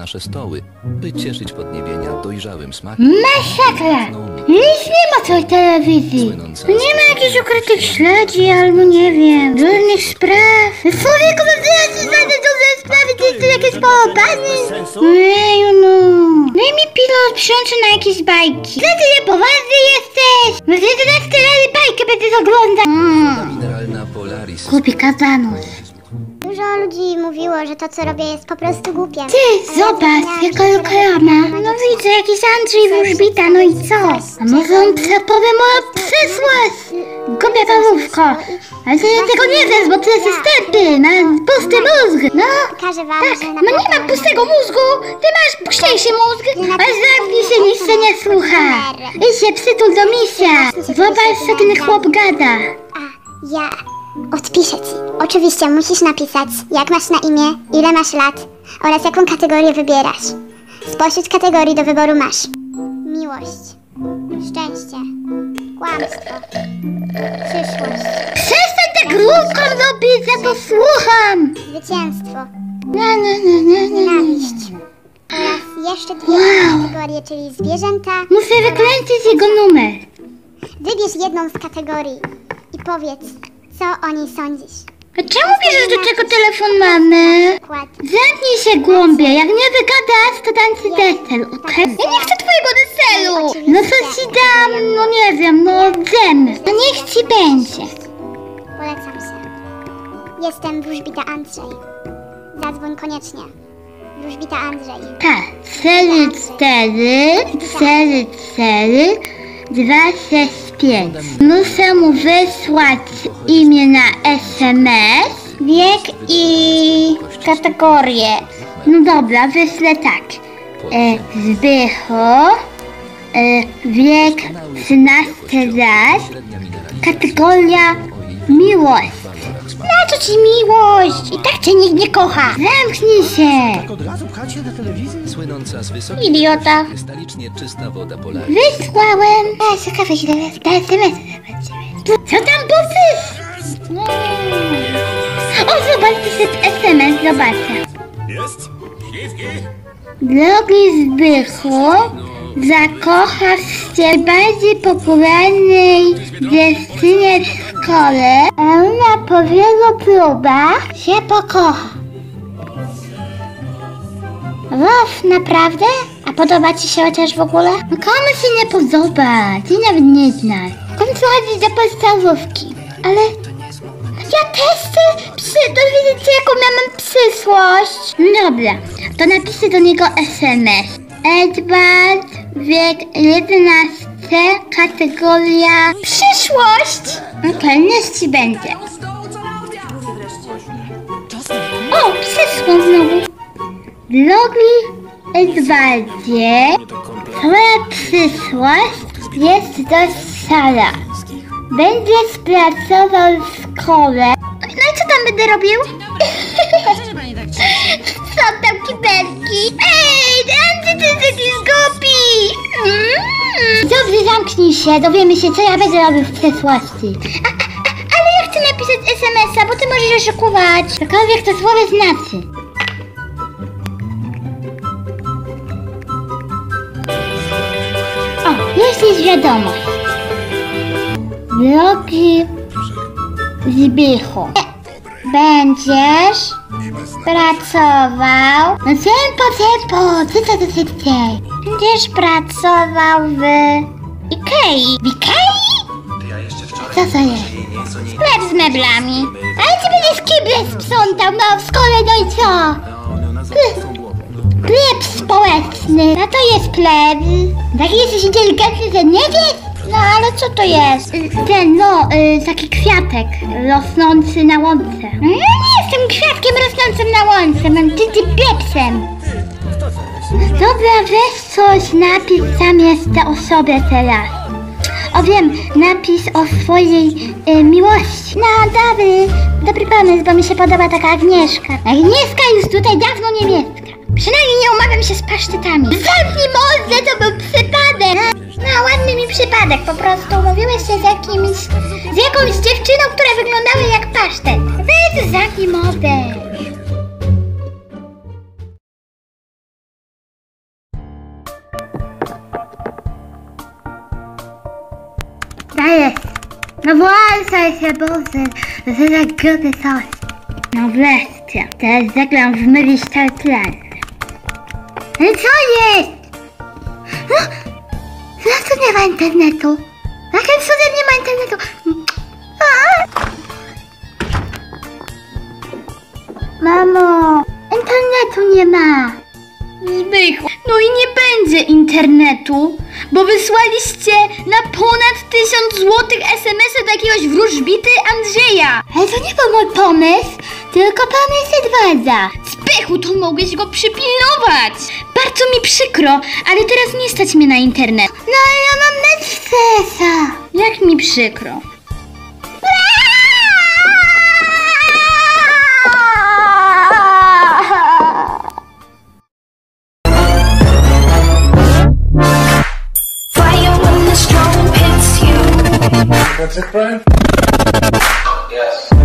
nasze stoły, by cieszyć podniebienia dojrzałym smakiem. Masakra! Nic nie ma tej telewizji. Nie ma jakichś ukrytych śledzi albo nie wiem, różnych spraw. Człowieku, no teraz się znajdę duże sprawy, ty jesteś jakieś połapany. Jeju no. Daj mi pilot przyłączy na jakieś bajki. Co ty niepoważny jesteś? No 11 razy bajkę będę oglądać. Mm. Kupi katanus. Dużo ludzi mówiło, że to co robię jest po prostu głupie. Ty, zobacz, jaka reklama. No widzę, jakiś Andrzej Wróżbita, no i co? A może on przepowie moją przyszłość? Głupia Pawłówko. Ale ty tego nie wiesz, bo ty jesteś tępy, na pusty mózg. No, Pokażę wam, tak, że no nie mam pustego mózgu. Ty masz puśniejszy mózg, ale zamknij się, nikt się nie słucha. Idź się przytul do misia. Zobacz, co ten chłop gada. A, ja odpiszę ci. Oczywiście musisz napisać, jak masz na imię, ile masz lat oraz jaką kategorię wybierasz. Spośród kategorii do wyboru masz miłość, szczęście, kłamstwo, przyszłość, Przestań tak głucho robić, ja to słucham. zwycięstwo, Nie, nie, nie, nie, nie. nienawiść oraz jeszcze dwie Wow. kategorie, czyli zwierzęta. Muszę wykręcić jego numer. Wybierz jedną z kategorii i powiedz, co o niej sądzisz. A czemu bierzesz do czego telefon mamy? Zamknij się głąbie, jak nie wygadasz, to dam ci deser, okej? Ja nie chcę twojego deseru! No co ci dam, no nie wiem, no dżem. No niech ci będzie. Polecam się. Jestem wróżbita Andrzej. Zadzwoń koniecznie. Wróżbita Andrzej. Tak, 4, 4, 4, 4, 2, 6, 5. Muszę mu wysłać imię na SMS, wiek i kategorię. No dobra, wyślę tak. E, Zbycho, e, wiek 13 lat, kategoria miłość. Na co ci miłość? I tak cię nikt nie kocha. Zamknij się. Od razu na telewizję? Słynąca z wysokich Idiota. krystalicznie czysta woda. Wysłałem. A, ciekawe. Da SMS. Co tam powiesz? O, zobaczcie sobie SMS, zobaczcie. Jest? Śliwki? Drogi Zbychu, zakochasz się w bardziej popularnej dziewczynie w szkole, a ona po wielu próbach się pokocha. Uff, naprawdę? A podoba ci się chociaż w ogóle? No komu się nie podoba? Ty nawet nie znasz. Końcu chodzi do podstawówki. Ale ja też chcę psy, dowiedzieć jaką ja mam przyszłość. Dobra, to napiszę do niego SMS. Edward, wiek 11, kategoria przyszłość. Okej, niech ci będzie. O, przyszło znowu. Drogi Edwardzie, twoja przyszłość jest dość szara. Będziesz pracował w szkole. No i co tam będę robił? Krzyczy? Sprzątam kibelki. Ej, Andy, się, dowiemy się, co ja będę robił w przyszłości. A, a, a, ale ja chcę napisać SMS-a, bo ty możesz oszukuwać. Cokolwiek to słowo znaczy. O, jest już wiadomość. Drogi Zbychu, będziesz pracował... No tempo, tempo, ty co ty szybciej. Będziesz pracował w Ikei. W Ikei? Co to jest? Sklep z meblami. Ale ty będziesz kible sprzątał, no w szkole, no i co? Pleb społeczny. No to jest pleb. Taki jesteś inteligentny, że nie wiesz? No ale co to jest? Ten, no, y, taki kwiatek rosnący na łące. No nie jestem kwiatkiem rosnącym na łące, mam ty, ty. Dobra, weź coś, napisz zamiast o sobie teraz. O wiem, napisz o swojej y, miłości. No dobry, dobry pomysł, bo mi się podoba taka Agnieszka. Agnieszka już tutaj dawno nie mieszka. Przynajmniej nie umawiam się z pasztetami. Zamknij mordę, to był przypadek. No, ładny mi przypadek, po prostu umówiłeś się z jakimś, z jakąś dziewczyną, która wyglądała jak pasztet. Weź, zamknij mordę. Ruszaj się, Boże, że coś. No wreszcie, teraz zagram w myli Startland. Ale co jest? No, zaraz tu nie ma internetu. Jakim cudem nie ma internetu? Mamo, internetu nie ma. Zbychu, no i nie będzie internetu, bo wysłaliście na ponad tysiąc złotych SMS-y do jakiegoś wróżbity Andrzeja. Ale to nie był mój pomysł, tylko pomysł Edwarda. Zbychu, to mogłeś go przypilnować. Bardzo mi przykro, ale teraz nie stać mnie na internet. No ale ja mam Netflixa. Jak mi przykro. Brexit, Brian? Yes.